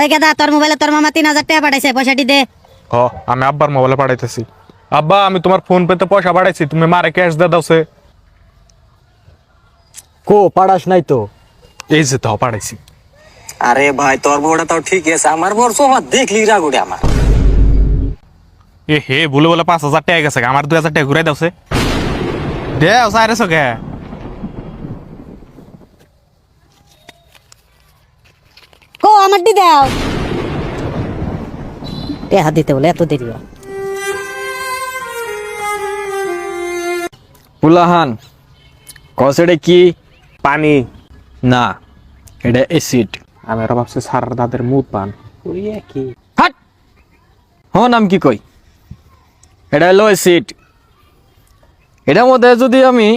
এই গেদা তোর মোবাইলে তোর মামা তিন হাজার টাকা পাঠাইছে পয়সাটি দে ও আমি আব্বার মোবাইলে পাঠাইতেছি। আব্বা আমি তোমার ফোন পেতে পয়সা পাঠাইছি তুমি মারে ক্যাশ দিয়ে দাওছে কো পাড়াস নাই তো। এই যে তাও পাঠাইছি। আরে ভাই তোর বউটা তাও ঠিক আছে আমার বউর সোফা দেখলি রাগুড়ে আমার। এ হে বলে বলে পাঁচ হাজার টাকা গেছে আমার দুই হাজার টাকা ঘুরাই দাওছে দেও সাইরেছো কে? কো দাও। টাকা দিতে বলে এত দেরি। পুলাহান কসেডে কি পানি? না এটা এসিড আমি আরও ভাবছি সার দাদের মুদ পান। হাট! হ নাম কি কই? এটা হলো এসিড এটার মধ্যে যদি আমি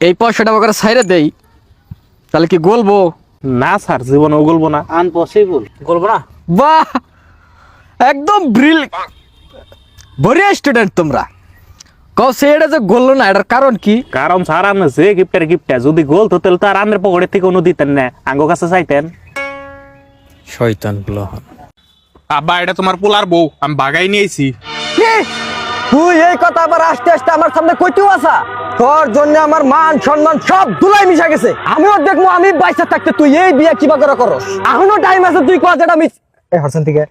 এই পয়সাটা করে সাইরে দেই তাহলে কি গলবো? না স্যার জীবনে গলবো না। আনপসিবল বলব না? বাহ! একদম ব্রিল বড়িয়া স্টুডেন্ট তোমরা। কও সে এটা যে গললো না এটার কারণ কি? কারণ স্যার আনে যে গিফটের গিফটটা যদি গোল তো তাহলে তো আর আমের পকেটের থেকে কোনো দিতেন না। আঙ্গো কাছে চাইতেন। শয়তান পুলাহান আব্বা এটা তোমার পোলার বউ আমি বাগাই নিয়েছি। তুই এই কথা আবার আস্তে আস্তে আমার সামনে কইতেও আসা তোর জন্য আমার মান সম্মান সব ধুলাই মিশা গেছে। আমিও দেখব আমি বাইসা থাকতে তুই এই বিয়ে কিবা করে করস? এখনও টাইম আছে তুই কথাটা মিস এ হরসেন থেকে।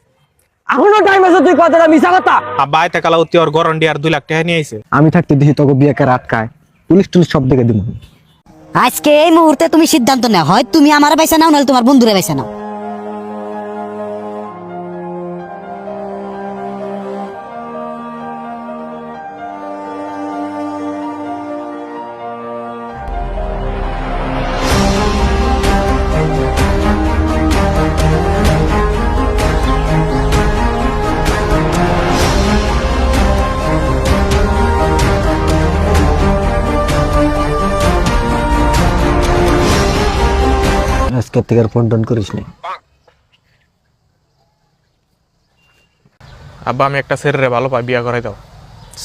এখনও টাইম আছে তুই কথাটা মিশা কথা। আব্বা আইতে কালা অতি ওর গরন্ডি আর দুই লাখ টাকা নিয়ে আইছে। আমি থাকতে দেখি তোকে বিয়েকে রাতকায় পুলিশ টুলিশ সব দেখে দিব। আজকে এই মুহূর্তে তুমি সিদ্ধান্ত নাও। হয় তুমি আমার পয়সা নাও নাহলে তোমার বন্ধুরে পয়সা নাও। আজকে থেকে আর ফোন টোন করিস নি। আব্বা আমি একটা ছেলেরে ভালো পাই বিয়া করাই দাও।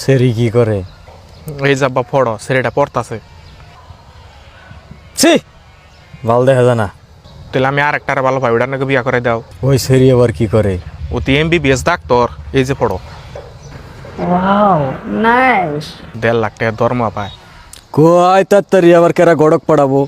সেরি কি করে? এই যে আব্বা ফড়ো ছেলেটা পড়তাছে। ছি! ভালো দেখা জানা তাহলে আমি আর একটা ভালো পাই ওটা নাকি বিয়া করাই দাও। ওই সেরি আবার কি করে? অতি এমবিবিএস ডাক্তার এই যে পড়ো। দেড় লাখ টাকা দরমা পায়। কয় তাড়াতাড়ি আবার কেরা গড়ক পড়াবো?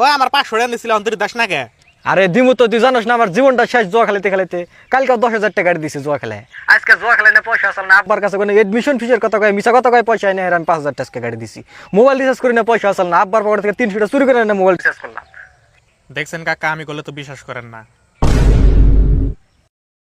ও আমার পাঁচশো টাকা নিয়েছিল অন্তরি দাস না কে আরে দিমু তো তুই জানোস না আমার জীবনটা শেষ জুয়া খেলাতে খেলাতে কালকে দশ হাজার টাকা দিছে জুয়া খেলায়। আজকে জুয়া খেলায় না পয়সা আসল না? আব্বার কাছে কোনো এডমিশন ফিসের কথা কয় মিশা কথা কয় পয়সা এনে আমি পাঁচ হাজার টাকা গাড়ি দিছি। মোবাইল রিচার্জ করি না পয়সা আসল না। আব্বার পকেট থেকে তিনশো টাকা চুরি করে না মোবাইল রিচার্জ করলাম। দেখছেন কাকা আমি করলে তো বিশ্বাস করেন না।